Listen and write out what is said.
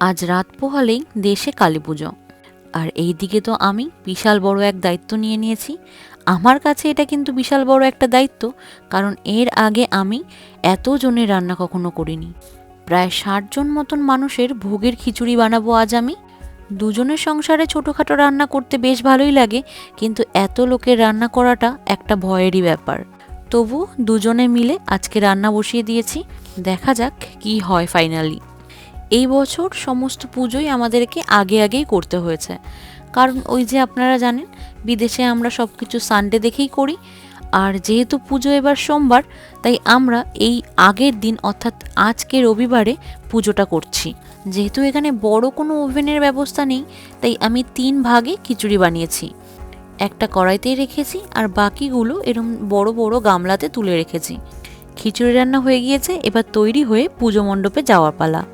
আজ রাত পোহালেই দেশে কালী পুজো। আর এই দিকে তো আমি বিশাল বড় এক দায়িত্ব নিয়ে নিয়েছি। আমার কাছে এটা কিন্তু বিশাল বড় একটা দায়িত্ব, কারণ এর আগে আমি এত জনের রান্না কখনো করিনি। প্রায় ষাট জন মতন মানুষের ভোগের খিচুড়ি বানাবো আজ আমি। দুজনের সংসারে ছোটোখাটো রান্না করতে বেশ ভালোই লাগে, কিন্তু এত লোকের রান্না করাটা একটা ভয়েরই ব্যাপার। তবু দুজনে মিলে আজকে রান্না বসিয়ে দিয়েছি। দেখা যাক কি হয় ফাইনালি। এই বছর সমস্ত পুজোই আমাদেরকে আগে আগেই করতে হয়েছে। কারণ ওই যে আপনারা জানেন, বিদেশে আমরা সব কিছু সানডে দেখেই করি। আর যেহেতু পুজো এবার সোমবার, তাই আমরা এই আগের দিন, অর্থাৎ আজকে রবিবারে পুজোটা করছি। যেহেতু এখানে বড় কোনো ওভেনের ব্যবস্থা নেই, তাই আমি তিন ভাগে খিচুড়ি বানিয়েছি। একটা কড়াইতেই রেখেছি, আর বাকিগুলো এরম বড় বড় গামলাতে তুলে রেখেছি। খিচুড়ি রান্না হয়ে গিয়েছে, এবার তৈরি হয়ে পুজো মণ্ডপে যাওয়ার পালা।